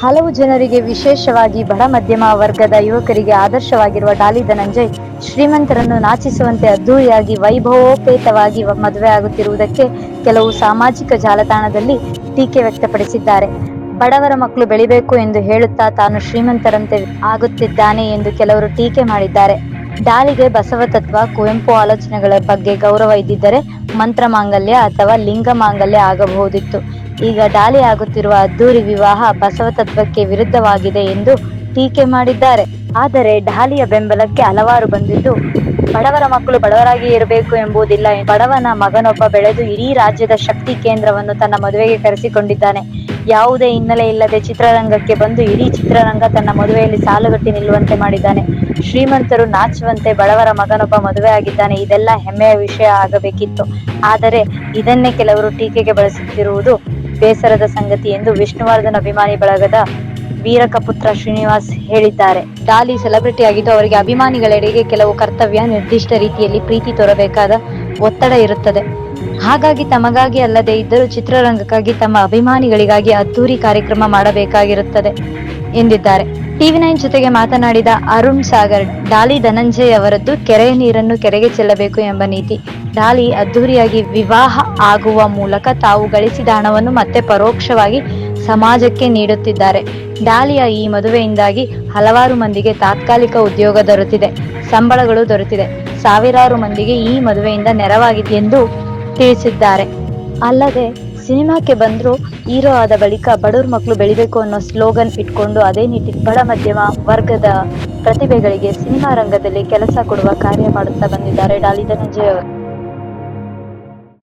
ಹಲವು ಜನರಿಗೆ ವಿಶೇಷವಾಗಿ ಬಡ ಮಧ್ಯಮ ವರ್ಗದ ಯುವಕರಿಗೆ ಆದರ್ಶವಾಗಿರುವ ಡಾಲಿ ಧನಂಜಯ್ ಶ್ರೀಮಂತರನ್ನು ನಾಚಿಸುವಂತೆ ಅದ್ದೂರಿಯಾಗಿ ವೈಭವೋಪೇತವಾಗಿ ಮದುವೆ ಆಗುತ್ತಿರುವುದಕ್ಕೆ ಕೆಲವು ಸಾಮಾಜಿಕ ಜಾಲತಾಣದಲ್ಲಿ ಟೀಕೆ ವ್ಯಕ್ತಪಡಿಸಿದ್ದಾರೆ. ಬಡವರ ಮಕ್ಕಳು ಬೆಳಿಬೇಕು ಎಂದು ಹೇಳುತ್ತಾ ತಾನು ಶ್ರೀಮಂತರಂತೆ ಆಗುತ್ತಿದ್ದಾನೆ ಎಂದು ಕೆಲವರು ಟೀಕೆ ಮಾಡಿದ್ದಾರೆ. ಡಾಲಿಗೆ ಬಸವ ತತ್ವ, ಕುವೆಂಪು ಆಲೋಚನೆಗಳ ಬಗ್ಗೆ ಗೌರವ ಇದ್ದಿದ್ದರೆ ಮಂತ್ರ ಮಾಂಗಲ್ಯ ಅಥವಾ ಲಿಂಗ ಮಾಂಗಲ್ಯ ಆಗಬಹುದಿತ್ತು. ಈಗ ಡಾಲಿ ಆಗುತ್ತಿರುವ ಅದ್ದೂರಿ ವಿವಾಹ ಬಸವ ತತ್ವಕ್ಕೆ ವಿರುದ್ಧವಾಗಿದೆ ಎಂದು ಟೀಕೆ ಮಾಡಿದ್ದಾರೆ. ಆದರೆ ಡಾಲಿಯ ಬೆಂಬಲಕ್ಕೆ ಹಲವಾರು ಬಂದಿದ್ದು, ಬಡವರ ಮಕ್ಕಳು ಬಡವರಾಗಿ ಇರಬೇಕು ಎಂಬುದಿಲ್ಲ. ಬಡವನ ಮಗನೊಬ್ಬ ಬೆಳೆದು ಇಡೀ ರಾಜ್ಯದ ಶಕ್ತಿ ಕೇಂದ್ರವನ್ನು ತನ್ನ ಮದುವೆಗೆ ಕರೆಸಿಕೊಂಡಿದ್ದಾನೆ. ಯಾವುದೇ ಹಿನ್ನೆಲೆ ಇಲ್ಲದೆ ಚಿತ್ರರಂಗಕ್ಕೆ ಬಂದು ಇಡೀ ಚಿತ್ರರಂಗ ತನ್ನ ಮದುವೆಯಲ್ಲಿ ಸಾಲುಗಟ್ಟಿ ನಿಲ್ಲುವಂತೆ ಮಾಡಿದ್ದಾನೆ. ಶ್ರೀಮಂತರು ನಾಚುವಂತೆ ಬಡವರ ಮಗನೊಬ್ಬ ಮದುವೆ ಆಗಿದ್ದಾನೆ. ಇದೆಲ್ಲ ಹೆಮ್ಮೆಯ ವಿಷಯ ಆಗಬೇಕಿತ್ತು. ಆದರೆ ಇದನ್ನೇ ಕೆಲವರು ಟೀಕೆಗೆ ಬಳಸುತ್ತಿರುವುದು ಬೇಸರದ ಸಂಗತಿ ಎಂದು ವಿಷ್ಣುವರ್ಧನ್ ಅಭಿಮಾನಿ ಬಳಗದ ವೀರಕಪುತ್ರ ಶ್ರೀನಿವಾಸ್ ಹೇಳಿದ್ದಾರೆ. ಡಾಲಿ ಸೆಲೆಬ್ರಿಟಿ ಆಗಿದ್ದು ಅವರಿಗೆ ಅಭಿಮಾನಿಗಳೆಡೆಗೆ ಕೆಲವು ಕರ್ತವ್ಯ ನಿರ್ದಿಷ್ಟ ರೀತಿಯಲ್ಲಿ ಪ್ರೀತಿ ತೋರಬೇಕಾದ ಒತ್ತಡ ಇರುತ್ತದೆ. ಹಾಗಾಗಿ ತಮಗಾಗಿ ಅಲ್ಲದೆ ಇದ್ದರೂ ಚಿತ್ರರಂಗಕ್ಕಾಗಿ ತಮ್ಮ ಅಭಿಮಾನಿಗಳಿಗಾಗಿ ಅದ್ದೂರಿ ಕಾರ್ಯಕ್ರಮ ಮಾಡಬೇಕಾಗಿರುತ್ತದೆ ಎಂದಿದ್ದಾರೆ. ಟಿವಿ ನೈನ್ ಜೊತೆಗೆ ಮಾತನಾಡಿದ ಅರುಣ್ ಸಾಗರ್, ಡಾಲಿ ಧನಂಜಯ್ ಅವರದ್ದು ಕೆರೆಯ ನೀರನ್ನು ಕೆರೆಗೆ ಚೆಲ್ಲಬೇಕು ಎಂಬ ನೀತಿ. ಡಾಲಿ ಅದ್ದೂರಿಯಾಗಿ ವಿವಾಹ ಆಗುವ ಮೂಲಕ ತಾವು ಗಳಿಸಿದ ಹಣವನ್ನು ಮತ್ತೆ ಪರೋಕ್ಷವಾಗಿ ಸಮಾಜಕ್ಕೆ ನೀಡುತ್ತಿದ್ದಾರೆ. ಡಾಲಿಯ ಈ ಮದುವೆಯಿಂದಾಗಿ ಹಲವಾರು ಮಂದಿಗೆ ತಾತ್ಕಾಲಿಕ ಉದ್ಯೋಗ ದೊರೆತಿದೆ, ಸಂಬಳಗಳು ದೊರೆತಿದೆ. ಸಾವಿರಾರು ಮಂದಿಗೆ ಈ ಮದುವೆಯಿಂದ ನೆರವಾಗಿದೆ ಎಂದು ತಿಳಿಸಿದ್ದಾರೆ. ಅಲ್ಲದೆ, ಸಿನಿಮಾಕ್ಕೆ ಬಂದರೂ ಹೀರೋ ಆದ ಬಳಿಕ ಬಡವ್ರ ಮಕ್ಕಳು ಬೆಳಿಬೇಕು ಅನ್ನೋ ಸ್ಲೋಗನ್ ಇಟ್ಕೊಂಡು ಅದೇ ನೀತಿ ಬಡ ಮಧ್ಯಮ ವರ್ಗದ ಪ್ರತಿಭೆಗಳಿಗೆ ಸಿನಿಮಾ ರಂಗದಲ್ಲಿ ಕೆಲಸ ಕೊಡುವ ಕಾರ್ಯ ಮಾಡುತ್ತಾ ಬಂದಿದ್ದಾರೆ ಡಾಲಿ ಧನಂಜಯ್ ಅವರು.